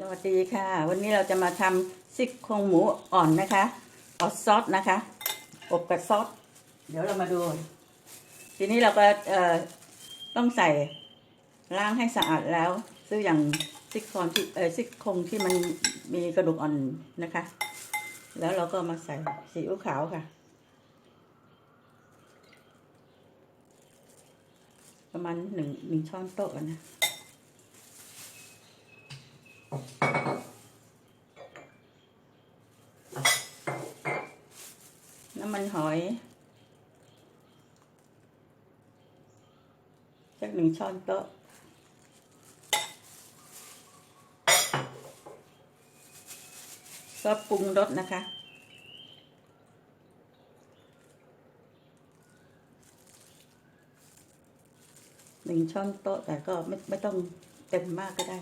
สวัสดีค่ะ วันนี้เราจะมาทำซี่โครงหมูอ่อนนะคะอาซอสนะคะอบกับซอสเดี๋ยวเรามาดู ทีนี้เราก็ต้องใส่ล้างให้สะอาดแล้ว ซื้ออย่างซี่โครงที่เออซี่โครงที่มันมีกระดูกอ่อนนะคะ แล้วเราก็มาใส่ซีอิ๊วขาวค่ะ ประมาณหนึ่งหนึ่งช้อนโต๊ะนะ น้ำมันหอยสักหนึ่งช้อนโต๊ะซอสปรุงรสนะคะ หนึ่งช้อนโต๊ะแต่ก็ไม่ไม่ต้องเต็มมากก็ได้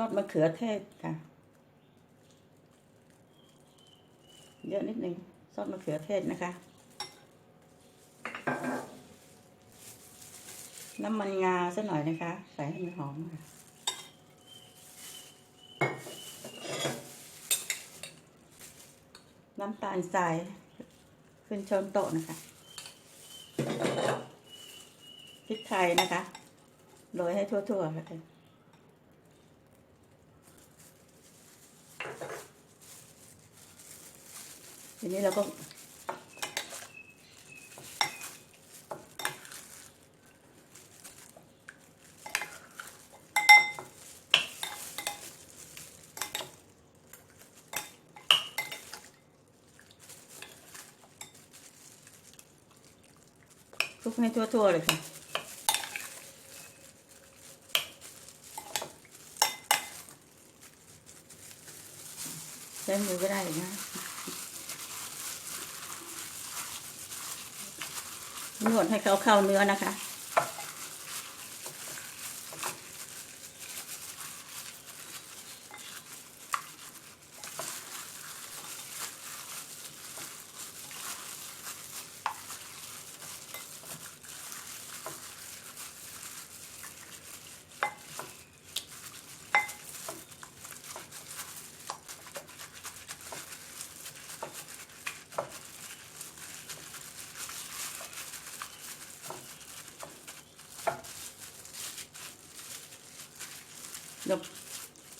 ซอสมะเขือเทศค่ะ เยอะนิดนึงซอสมะเขือเทศนะคะ น้ำมันงาสักหน่อยนะคะ ใส่ให้มันหอมค่ะน้ำตาลทรายขึ้นช้อนโต๊ะนะคะพริกไทยนะคะโรยให้ทั่วๆค่ะ ทีนี้เราก็ คลุกให้ทั่วๆเลยค่ะใช้มือก็ได้นะ นวดให้เขาเข้าเนื้อนะคะ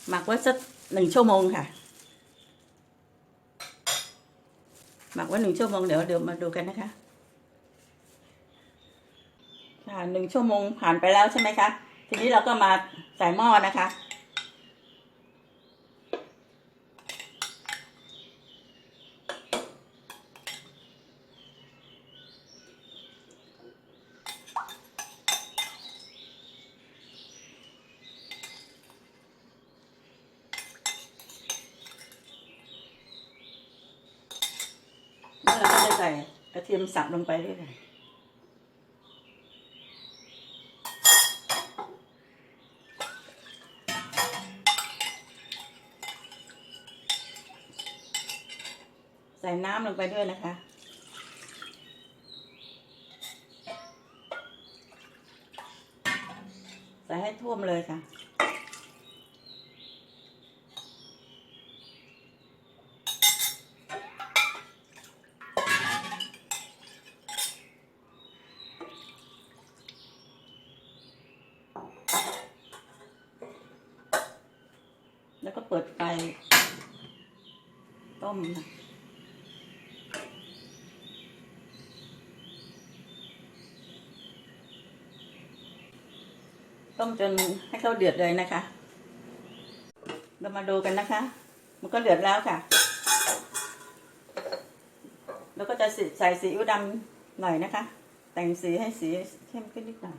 หมักไว้สักหนึ่งชั่วโมงค่ะ หมักไว้หนึ่งชั่วโมงเดี๋ยวเดี๋ยวมาดูกันนะคะ ค่ะหนึ่งชั่วโมงผ่านไปแล้วใช่ไหมคะ ทีนี้เราก็มาใส่หม้อนะคะ เราก็จะใส่กระเทียมสับลงไปด้วยค่ะใส่น้ำลงไปด้วยนะคะ ใส่ให้ท่วมเลยค่ะ เปิดไฟต้มนะต้มจนให้เขาเดือดเลยนะคะ เรามาดูกันนะคะ มันก็เดือดแล้วค่ะ แล้วก็จะใส่ซีอิ๊วดำหน่อยนะคะ แต่งสีให้สีเข้มขึ้นนิดหน่อย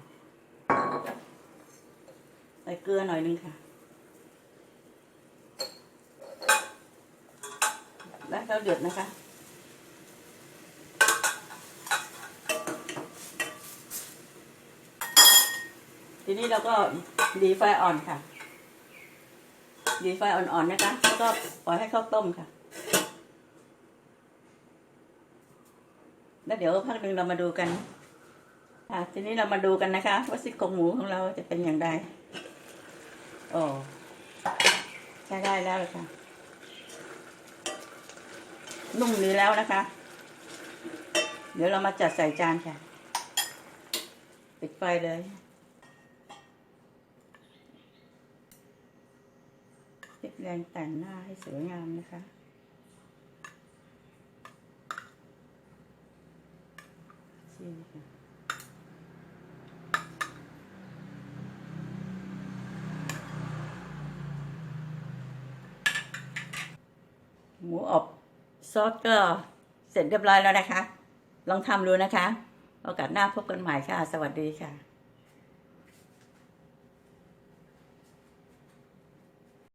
ใส่เกลือหน่อยนึงค่ะ แล้วเดือดนะคะ ทีนี้เราก็ดีไฟอ่อนค่ะ ดีไฟอ่อนๆนะคะ แล้วก็ปล่อยให้เขาวต้มค่ะ แล้วเดี๋ยวพักหนึ่งเรามาดูกันอะทีนี้เรามาดูกันนะคะ ว่าซี่โครงหมูของเราจะเป็นอย่างไรโอ้ใช้ได้แล้วเลยค่ะ นุ่มนี้แล้วนะคะ เดี๋ยวเรามาจัดใส่จานค่ะ ปิดไฟเลยพริกแดงแต่งหน้าให้สวยงามนะคะชีค่ะหมูอบ ซอสก็เสร็จเรียบร้อยแล้วนะคะ ลองทำดูนะคะ โอกาสหน้าพบกันใหม่ค่ะ สวัสดีค่ะ